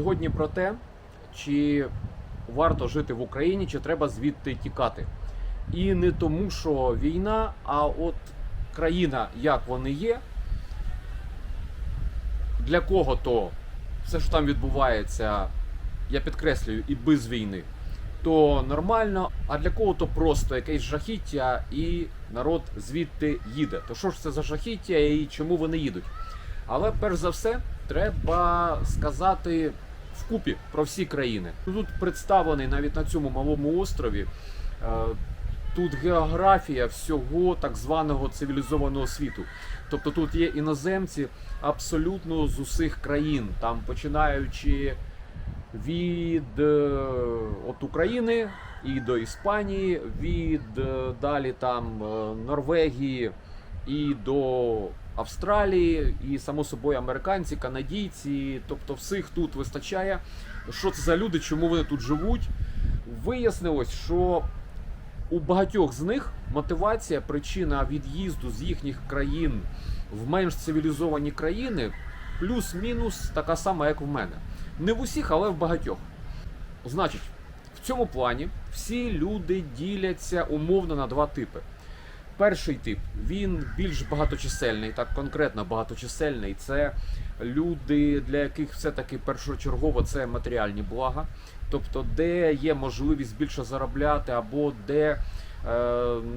Сьогодні про те, чи варто жити в Україні, чи треба звідти тікати. І не тому, що війна, а от країна, як вони є, для кого то все, що там відбувається, я підкреслюю, і без війни, то нормально, а для кого то просто якесь жахіття, і народ звідти їде. То що ж це за жахіття і чому вони їдуть? Але перш за все, треба сказати вкупі про всі країни. Тут представлений навіть на цьому малому острові. е, Тут географія всього так званого цивілізованого світу. Тобто тут є іноземці абсолютно з усіх країн, там починаючи від е, от України і до Іспанії, від е, далі там Норвегії і до Австралії, і само собою американці, канадійці, тобто всіх тут вистачає. Що це за люди, чому вони тут живуть? Вияснилось, що у багатьох з них мотивація, причина від'їзду з їхніх країн в менш цивілізовані країни плюс-мінус така сама, як в мене. Не в усіх, але в багатьох. Значить, в цьому плані всі люди діляться умовно на два типи. Перший тип він більш багаточисельний, так конкретно багаточисельний. Це люди, для яких все-таки першочергово це матеріальні блага, тобто де є можливість більше заробляти, або де е,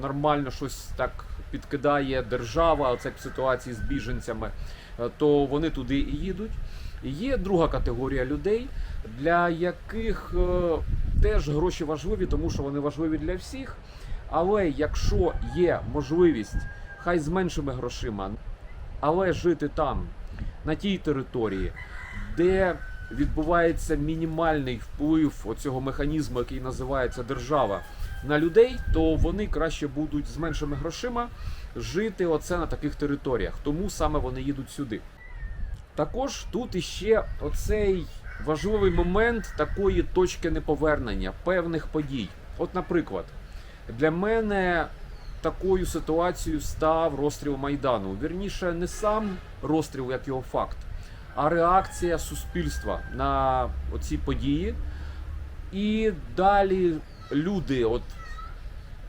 нормально щось так підкидає держава, оце в ситуації з біженцями, е, то вони туди і їдуть. Є друга категорія людей, для яких е, теж гроші важливі, тому що вони важливі для всіх. Але якщо є можливість, хай з меншими грошима, але жити там, на тій території, де відбувається мінімальний вплив оцього механізму, який називається держава, на людей, то вони краще будуть з меншими грошима жити оце на таких територіях. Тому саме вони їдуть сюди. Також тут іще оцей важливий момент такої точки неповернення певних подій. От, наприклад, для мене такою ситуацією став розстріл Майдану. Вірніше, не сам розстріл як його факт, а реакція суспільства на оці події. І далі люди, от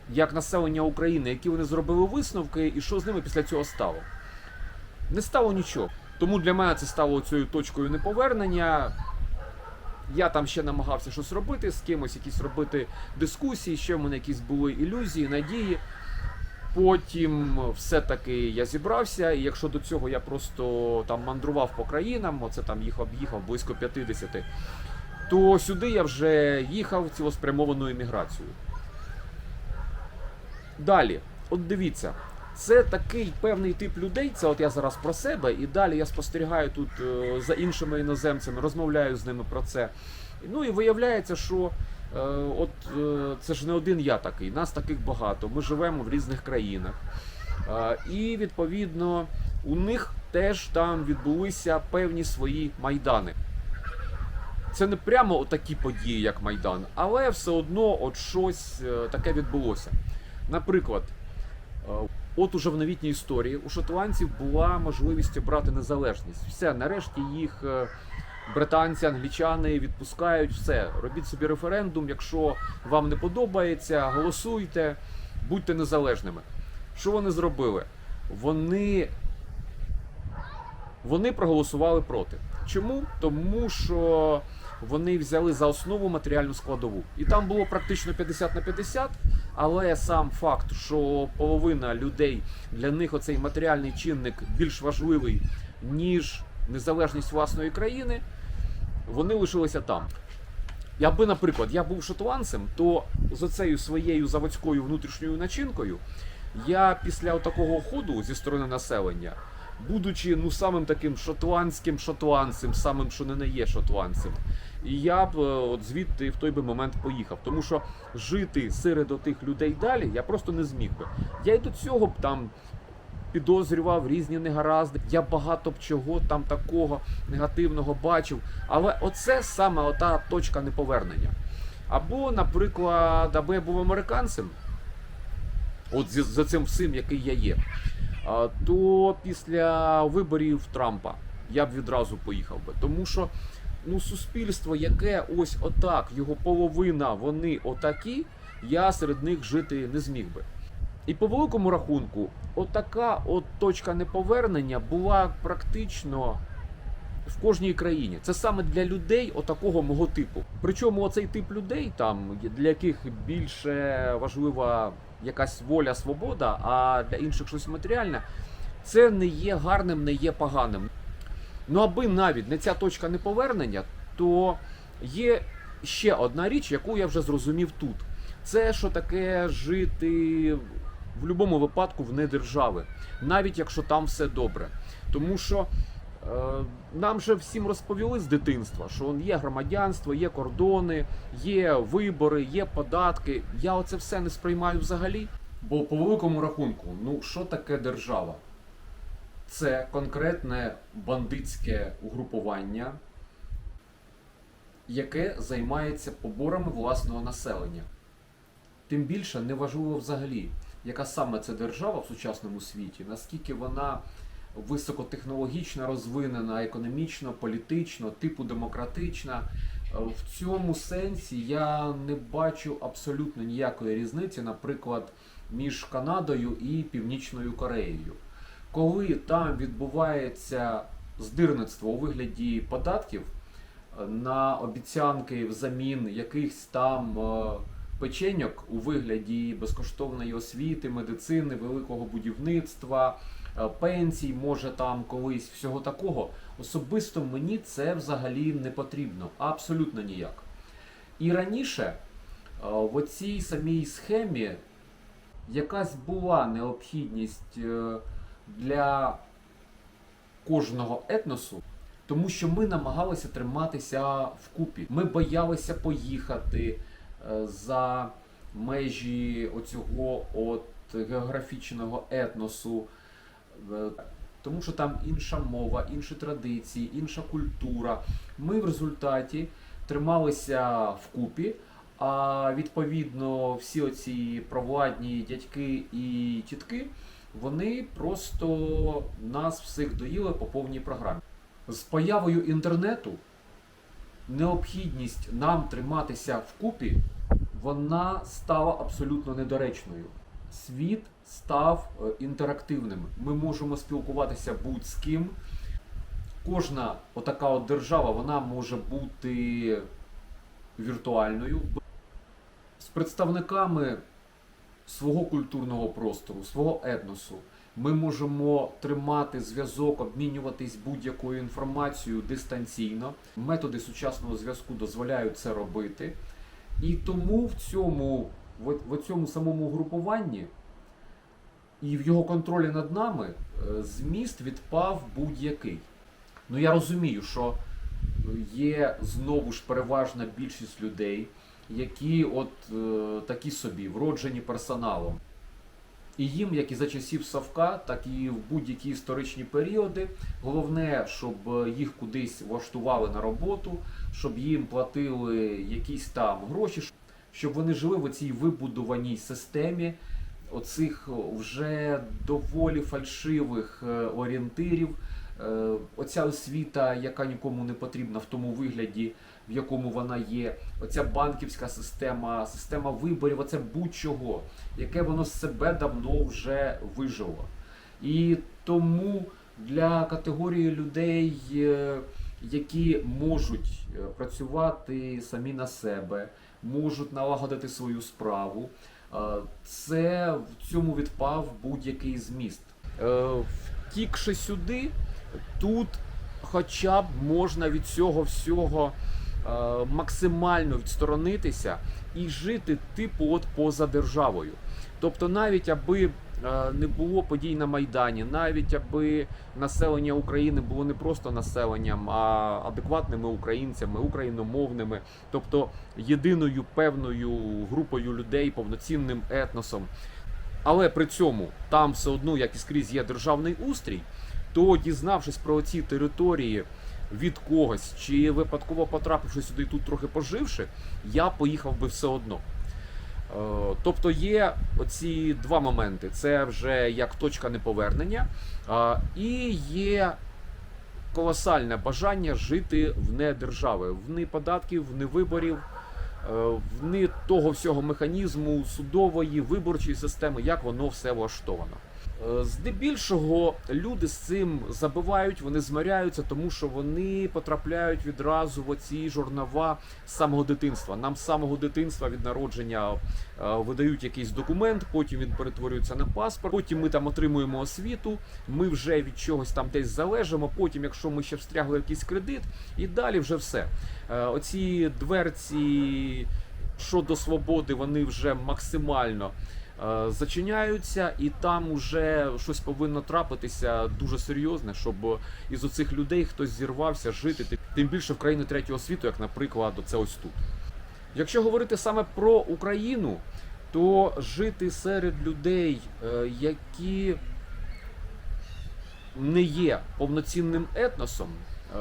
як населення України, які вони зробили висновки, і що з ними після цього стало. Не стало нічого. Тому для мене це стало цією точкою неповернення. Я там ще намагався щось робити, з кимось якісь робити дискусії, ще в мене якісь були ілюзії, надії. Потім все-таки я зібрався, і якщо до цього я просто там мандрував по країнам, оце там їх об'їхав близько 50, то сюди я вже їхав цілеспрямованою міграцією. Далі, от дивіться, це такий певний тип людей. Це от я зараз про себе, і далі я спостерігаю тут е, за іншими іноземцями, розмовляю з ними про це. Ну і виявляється, що е, от е, це ж не один я такий, нас таких багато. Ми живемо в різних країнах. І відповідно у них теж там відбулися певні свої майдани. Це не прямо такі події, як Майдан, але все одно от щось таке відбулося. Наприклад, от уже в новітній історії у шотландців була можливість обрати незалежність. Все, нарешті їх е, британці, англічани відпускають. Все, робіть собі референдум. Якщо вам не подобається, голосуйте, будьте незалежними. Що вони зробили? Вони вони проголосували проти. Чому? Тому що вони взяли за основу матеріальну складову. І там було практично 50 на 50, але сам факт, що половина людей для них оцей матеріальний чинник більш важливий, ніж незалежність власної країни, вони лишилися там. Якби, наприклад, я був шотландцем, то з оцею своєю заводською внутрішньою начинкою Я після такого ходу зі сторони населення, будучи ну самим таким шотландським шотландцем, самим що не не є шотландцем, і я б е, от звідти в той би момент поїхав. Тому що жити серед отих людей далі я просто не зміг би. Я й до цього б там підозрював різні негаразди. Я багато б чого там такого негативного бачив. Але оце саме ота точка неповернення. Або, наприклад, аби я був американцем, от за цим всім, який я є, то після виборів Трампа я б відразу поїхав би. Тому що ну, суспільство, яке ось отак, його половина, вони отакі, я серед них жити не зміг би. І по великому рахунку, отака от точка неповернення була практично в кожній країні. Це саме для людей отакого мого типу. Причому оцей тип людей, там для яких більше важлива якась воля, свобода, а для інших щось матеріальне, це не є гарним, не є поганим. Ну аби навіть не ця точка неповернення, то є ще одна річ, яку я вже зрозумів тут. Це що таке жити в будь-якому випадку вне держави, навіть якщо там все добре. Тому що е, нам же всім розповіли з дитинства, що є громадянство, є кордони, є вибори, є податки. Я оце все не сприймаю взагалі. Бо по великому рахунку, ну що таке держава? Це конкретне бандитське угрупування, яке займається поборами власного населення. Тим більше неважливо взагалі, яка саме це держава в сучасному світі, наскільки вона високотехнологічно розвинена, економічно, політично, типу демократична. В цьому сенсі я не бачу абсолютно ніякої різниці, наприклад, між Канадою і Північною Кореєю. Коли там відбувається здирництво у вигляді податків е, на обіцянки взамін якихось там е, печеньок у вигляді безкоштовної освіти, медицини, великого будівництва, е, пенсій, може там колись всього такого. Особисто мені це взагалі не потрібно, абсолютно ніяк. І раніше в оцій самій схемі якась була необхідність для кожного етносу, тому що ми намагалися триматися вкупі. Ми боялися поїхати е, за межі оцього от географічного етносу, е, тому що там інша мова, інші традиції, інша культура. Ми в результаті трималися вкупі. А відповідно, всі оці провладні дядьки і тітки, вони просто нас всіх доїли по повній програмі. З появою інтернету необхідність нам триматися вкупі, вона стала абсолютно недоречною. Світ став е, інтерактивним. Ми можемо спілкуватися будь з ким. Кожна отака от держава вона може бути віртуальною з представниками свого культурного простору, свого етносу. Ми можемо тримати зв'язок, обмінюватись будь-якою інформацією дистанційно. Методи сучасного зв'язку дозволяють це робити. І тому в цьому, в, цьому самому групуванні і в його контролі над нами е, зміст відпав будь-який. Ну я розумію, що є знову ж переважна більшість людей, які от е, такі собі вроджені персоналом. І їм, як і за часів Савка, так і в будь-які історичні періоди, головне, щоб їх кудись влаштували на роботу, щоб їм платили якісь там гроші, щоб вони жили в цій вибудованій системі оцих вже доволі фальшивих е, орієнтирів. Е, Оця освіта, яка нікому не потрібна в тому вигляді, в якому вона є, оця банківська система, система виборів, оце будь-чого, яке воно з себе давно вже вижило. І тому для категорії людей, е, які можуть е, працювати самі на себе, можуть налагодити свою справу, е, це в цьому відпав будь-який зміст. Втікши сюди, тут хоча б можна від цього всього максимально відсторонитися і жити типу от поза державою. Тобто, навіть аби е, не було подій на Майдані, навіть аби населення України було не просто населенням, а адекватними українцями, україномовними, тобто єдиною певною групою людей, повноцінним етносом. Але при цьому там все одно, як і скрізь, є державний устрій, то дізнавшись про ці території від когось, чи випадково потрапивши сюди тут трохи поживши, я поїхав би все одно. Е, Тобто є оці два моменти: це вже як точка неповернення, і є колосальне бажання жити вне держави, вне податків, вне виборів, е, вне того всього механізму судової виборчої системи, як воно все влаштовано. Е, Здебільшого люди з цим забивають, вони змиряються, тому що вони потрапляють відразу в оці жорнова з самого дитинства. Нам з самого дитинства від народження е, видають якийсь документ, потім він перетворюється на паспорт. Потім ми там отримуємо освіту. Ми вже від чогось там десь залежимо. Потім, якщо ми ще встрягли якийсь кредит, і далі вже все. Е, Оці дверці щодо свободи, вони вже максимально зачиняються, і там уже щось повинно трапитися дуже серйозне, щоб із оцих людей хтось зірвався жити, тим- більше в країни третього світу, як, наприклад, це ось тут. Якщо говорити саме про Україну, то жити серед людей, е, які не є повноцінним етносом, е,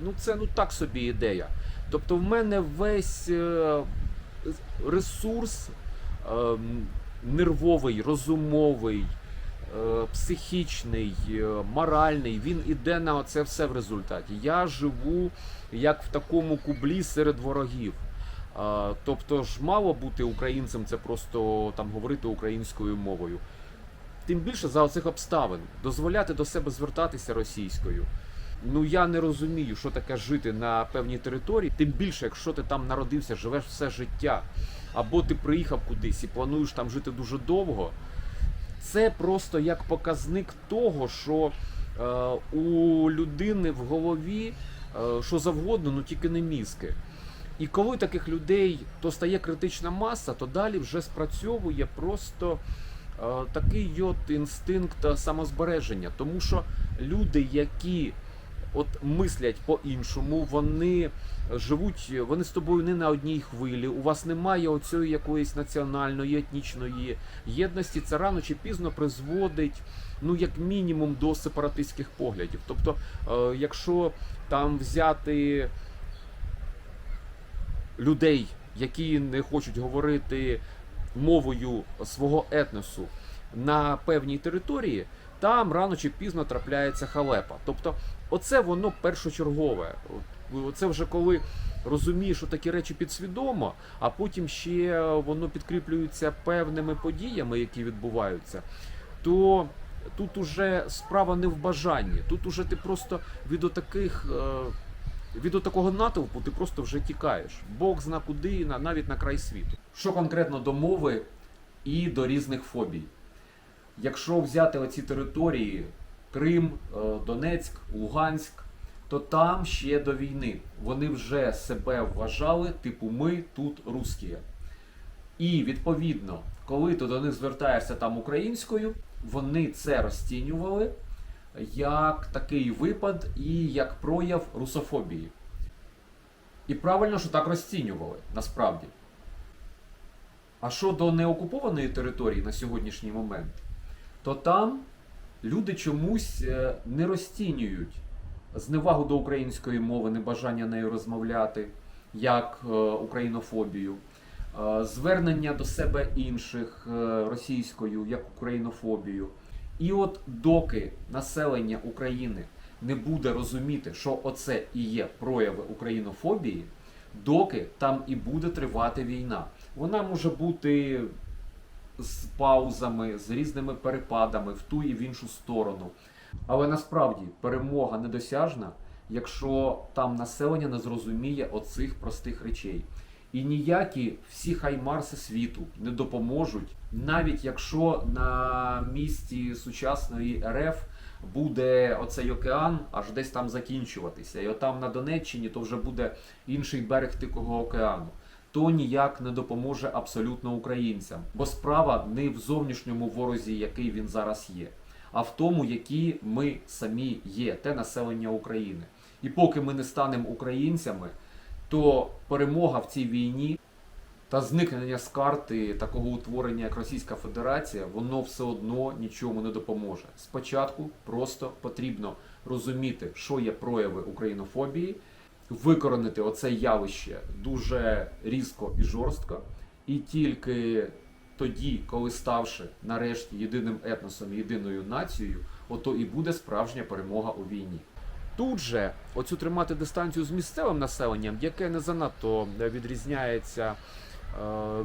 ну це ну так собі ідея. Тобто в мене весь е, ресурс е, нервовий, розумовий, е, психічний, е, моральний, він іде на це все в результаті. Я живу як в такому кублі серед ворогів. Е, Тобто ж мало бути українцем, це просто там говорити українською мовою. Тим більше за оцих обставин дозволяти до себе звертатися російською. Ну я не розумію, що таке жити на певній території. Тим більше, якщо ти там народився, живеш все життя, або ти приїхав кудись і плануєш там жити дуже довго. Це просто як показник того, що е, у людини в голові е, що завгодно, ну тільки не мізки. І коли таких людей то стає критична маса, то далі вже спрацьовує просто е, такий от інстинкт самозбереження. Тому що люди, які от мислять по-іншому, вони живуть, вони з тобою не на одній хвилі. У вас немає оцієї якоїсь національної, етнічної єдності. Це рано чи пізно призводить, ну як мінімум, до сепаратистських поглядів. Тобто, е, якщо там взяти людей, які не хочуть говорити мовою свого етносу на певній території, там рано чи пізно трапляється халепа. Тобто, оце воно першочергове. Це вже коли розумієш, що такі речі підсвідомо, а потім ще воно підкріплюється певними подіями, які відбуваються, то тут уже справа не в бажанні. Тут уже ти просто від отаких. е, від такого натовпу ти просто вже тікаєш. Бог зна куди, на- навіть на край світу. Що конкретно до мови і до різних фобій? Якщо взяти оці території Крим, е, Донецьк, Луганськ, то там ще до війни вони вже себе вважали, типу, ми тут русські. І відповідно, коли ти до них звертаєшся там українською, вони це розцінювали як такий випад і як прояв русофобії. І правильно, що так розцінювали, насправді. А щодо неокупованої території на сьогоднішній момент, то там люди чомусь е, не розцінюють зневагу до української мови, небажання нею розмовляти, як е, українофобію, е, звернення до себе інших російською як українофобію. І от доки населення України не буде розуміти, що оце і є прояви українофобії, доки там і буде тривати війна. Вона може бути з паузами, з різними перепадами в ту і в іншу сторону. Але насправді перемога недосяжна, якщо там населення не зрозуміє оцих простих речей. І ніякі всі хаймарси світу не допоможуть, навіть якщо на місці сучасної РФ буде оцей океан аж десь там закінчуватися. І отам на Донеччині то вже буде інший берег Тихого океану. Ніхто ніяк не допоможе абсолютно українцям, бо справа не в зовнішньому ворозі, який він зараз є, а в тому, які ми самі є, те населення України. І поки ми не станемо українцями, то перемога в цій війні та зникнення з карти такого утворення, як Російська Федерація, воно все одно нічому не допоможе. Спочатку просто потрібно розуміти, що є прояви українофобії, викоренити оце явище дуже різко і жорстко, і тільки тоді, коли ставши нарешті єдиним етносом, єдиною нацією, ото і буде справжня перемога у війні. Тут же оцю тримати дистанцію з місцевим населенням, яке не занадто відрізняється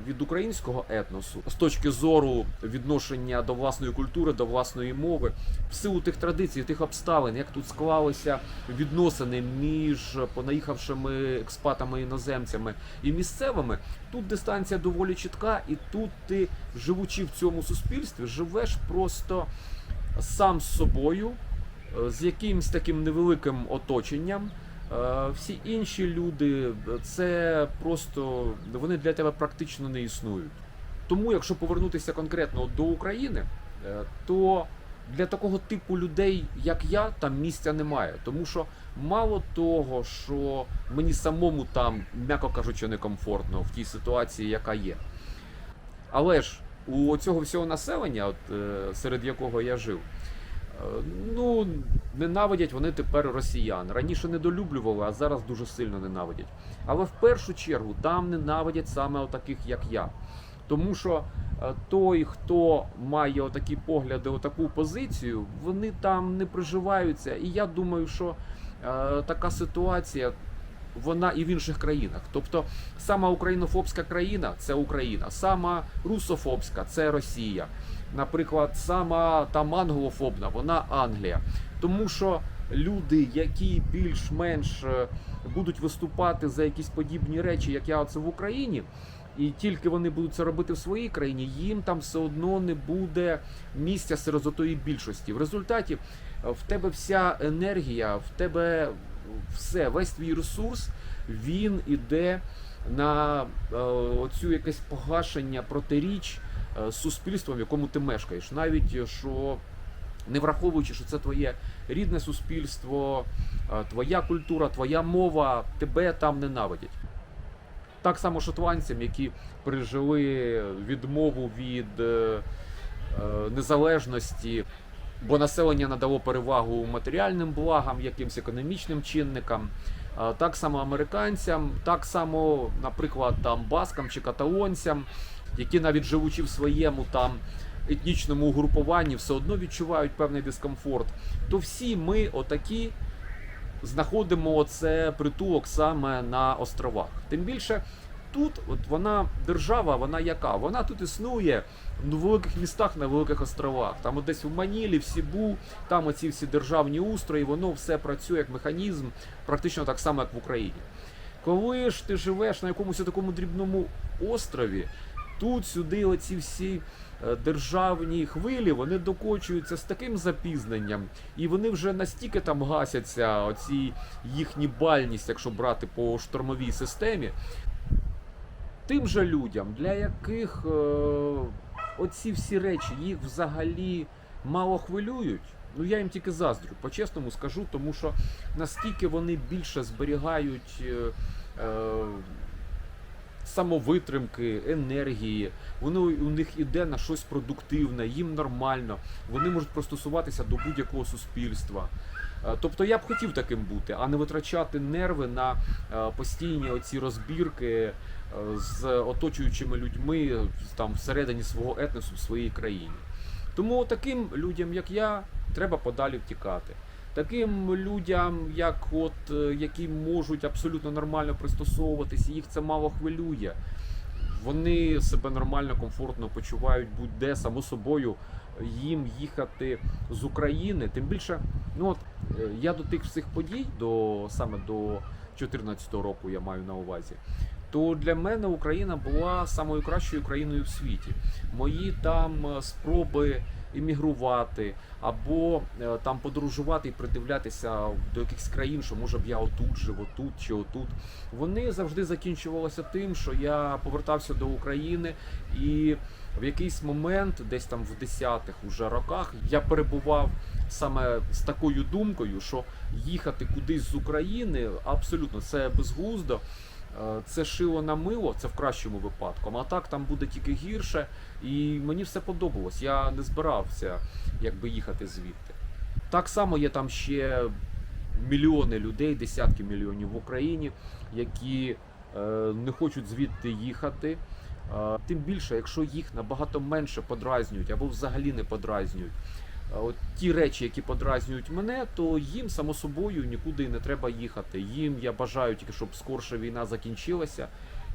від українського етносу з точки зору відношення до власної культури, до власної мови, в силу тих традицій, тих обставин, як тут склалися відносини між понаїхавшими експатами іноземцями і місцевими, тут дистанція доволі чітка, і тут ти, живучи в цьому суспільстві, живеш просто сам з собою, е, з якимось таким невеликим оточенням. Е, Всі інші люди це просто вони для тебе практично не існують. Тому, якщо повернутися конкретно до України, е, то для такого типу людей, як я, там місця немає. Тому що мало того, що мені самому там, м'яко кажучи, некомфортно в тій ситуації, яка є. Але ж у цього всього населення, от, е, серед якого я жив, ну, ненавидять вони тепер росіян. Раніше недолюблювали, а зараз дуже сильно ненавидять. Але в першу чергу там ненавидять саме отаких, як я. Тому що е, той, хто має отакі погляди, отаку позицію, вони там не приживаються. І я думаю, що е, така ситуація. Вона і в інших країнах. Тобто сама українофобська країна це Україна, сама русофобська це Росія. Наприклад, сама там англофобна, вона Англія. Тому що люди, які більш-менш е, будуть виступати за якісь подібні речі, як я оце в Україні, і тільки вони будуть це робити в своїй країні, їм там все одно не буде місця серед отої більшості. В результаті е, в тебе вся енергія, в тебе все, весь твій ресурс, він іде на е, оцю якесь погашення протиріч з суспільством, в якому ти мешкаєш. Навіть е, що не враховуючи, що це твоє рідне суспільство, е, твоя культура, твоя мова, тебе там ненавидять. Так само шотландцям, які пережили відмову від е, е, незалежності, бо населення надало перевагу матеріальним благам, якимось економічним чинникам. Е, Так само американцям, так само, наприклад, там баскам чи каталонцям, які навіть живучи в своєму там етнічному угрупуванні, все одно відчувають певний дискомфорт. То всі ми отакі знаходимо оце притулок саме на островах. Тим більше тут, от вона держава, вона яка? Вона тут існує в великих містах на великих островах. Там от десь в Манілі, в Сібу, там оці всі державні устрої, воно все працює як механізм, практично так само, як в Україні. Коли ж ти живеш на якомусь такому дрібному острові, тут сюди оці всі е, державні хвилі вони докочуються з таким запізненням, і вони вже настільки там гасяться, оці їхні бальність, якщо брати по штормовій системі. Тим же людям, для яких е, оці всі речі їх взагалі мало хвилюють. Ну я їм тільки заздрю, по-чесному скажу, тому що наскільки вони більше зберігають е, е, самовитримки, енергії, воно у них іде на щось продуктивне, їм нормально, вони можуть пристосуватися до будь-якого суспільства. Е, Тобто я б хотів таким бути, а не витрачати нерви на е, постійні оці розбірки е, з оточуючими людьми там всередині свого етносу в своїй країні. Тому таким людям, як я, треба подалі втікати. Таким людям, як от, е, які можуть абсолютно нормально пристосовуватися, їх це мало хвилює. Вони себе нормально, комфортно почувають будь-де, само собою їм їхати з України. Тим більше, ну от е, я до тих всіх подій, до саме до 2014 року, я маю на увазі. То для мене Україна була самою кращою країною в світі. Мої там е, спроби іммігрувати, або е, там подорожувати і придивлятися до якихось країн, що може б я отут жив, отут чи отут. Вони завжди закінчувалися тим, що я повертався до України і в якийсь момент, десь там в 10-х уже роках, я перебував саме з такою думкою, що їхати кудись з України абсолютно це безглуздо. Е, Це шило на мило, це в кращому випадку. А так там буде тільки гірше, і мені все подобалось. Я не збирався якби їхати звідти. Так само є там ще мільйони людей, десятки мільйонів в Україні, які е, не хочуть звідти їхати. Е, Тим більше, якщо їх набагато менше подразнюють або взагалі не подразнюють. Е, От ті речі, які подразнюють мене, то їм само собою нікуди не треба їхати. Їм я бажаю тільки, щоб скорше війна закінчилася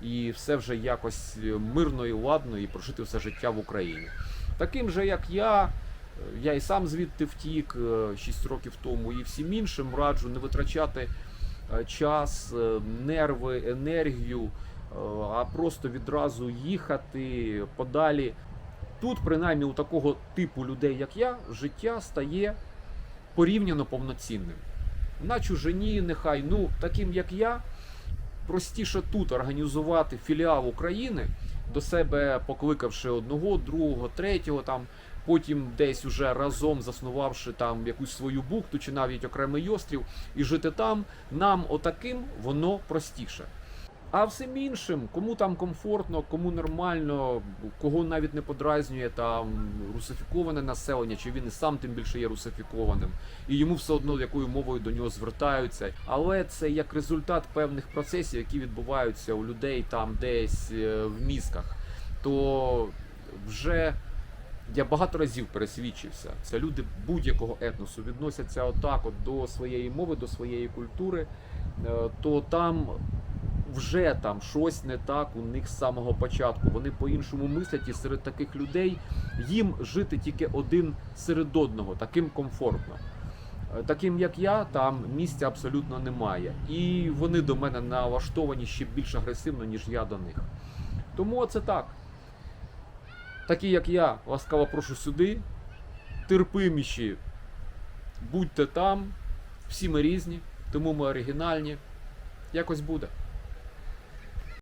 і все вже якось е, мирно і ладно, і прожити все життя в Україні. Таким же, як я, е, я і сам звідти втік 6 років тому, і всім іншим раджу не витрачати е, час, е, нерви, енергію, е, а просто відразу їхати подалі. Тут, принаймні, у такого типу людей, як я, життя стає порівняно повноцінним. На чужині, нехай, ну, таким як я, простіше тут організувати філіал України, до себе покликавши одного, другого, третього, там, потім десь уже разом заснувавши там якусь свою бухту чи навіть окремий острів, і жити там, нам отаким воно простіше. А всім іншим, кому там комфортно, кому нормально, кого навіть не подразнює там русифіковане населення, чи він і сам тим більше є русифікованим, і йому все одно якою мовою до нього звертаються. Але це як результат певних процесів, які відбуваються у людей там десь е, в мізках. То вже я багато разів пересвідчився. Це люди будь-якого етносу відносяться отак от до своєї мови, до своєї культури, е, то там вже там щось не так у них з самого початку. Вони по-іншому мислять, і серед таких людей їм жити тільки один серед одного, таким комфортно. Е, Таким як я, там місця абсолютно немає. І вони до мене налаштовані ще більш агресивно, ніж я до них. Тому це так. Такі як я, ласкаво прошу сюди. Терпиміші, будьте там. Всі ми різні, тому ми оригінальні. Якось буде.